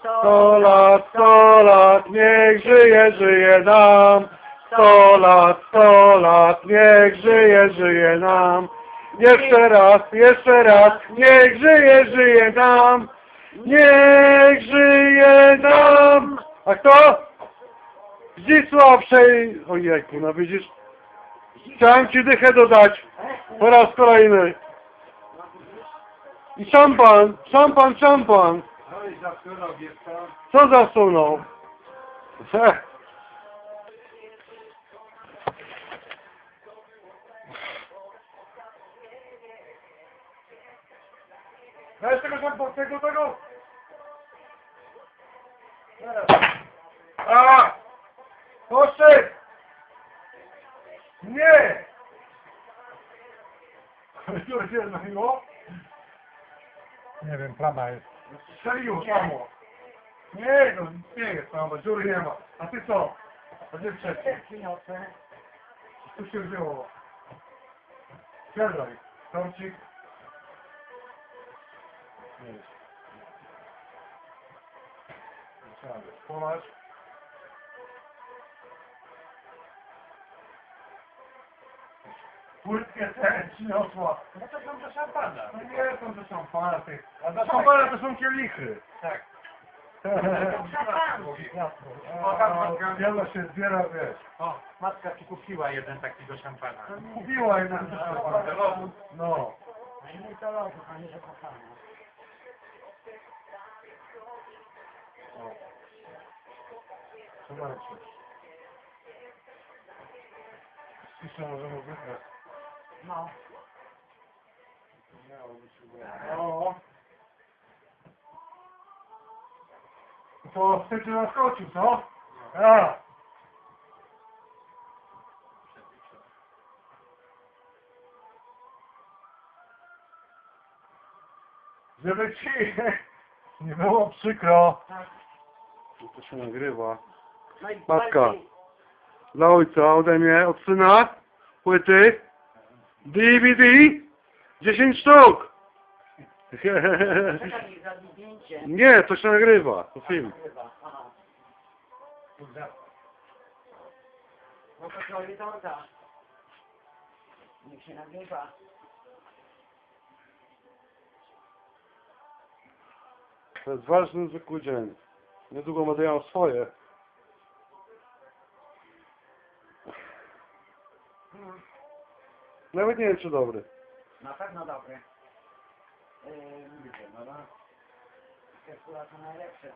Sto lat, sto lat, niech żyje, żyje nam. Sto lat, sto lat, niech żyje, żyje nam. Jeszcze raz, jeszcze raz, niech żyje, żyje nam. Niech żyje nam. A kto? Zdzisław Szej... Ojejku, no widzisz? Chciałem ci dychę dodać. Po raz kolejny. I szampan, szampan, szampan. No i zasunął, wiesz co? Co zasunął? Heh. Weź tego szampan, tego. A! Proszę! Nie! Już jest na miło? Nie wiem, plama jest. Strzeliło samo. Nie, no nie jest samo, dziury nie ma. A ty co? A gdzie trzeci? Przyniosę. Tu się wzięło. Siadaj. Tomcik. Nie jest. Siadaj. Pomasz. Płytkie te przyniosła. No to są do szampana. No nie są to szampana, ty. A do szampana to są kielichy. Tak. Wiele się zbiera, wiesz. O, matka ci kupiła jeden taki do szampana. Kupiła jeden szampana. No. A nie to lodu, panie, że kochamy. Zobaczcie. Ciszę możemy wygrać. No. O. To chcecie naskoczył, co? A. Żeby ci nie było przykro. Tak. To się nagrywa. No Matka. Dla ojca ode mnie, od syna, płyty, DVD, 10 sztuk. Nie, to się nagrywa, to film. No to zrobię torta. Niech się nagrywa. To jest ważny, zwykły dzień. Niedługo będę miał swoje. Nawet nie wiem, czy dobry. Na pewno dobry. Yy, no no. Te kula to najlepsze.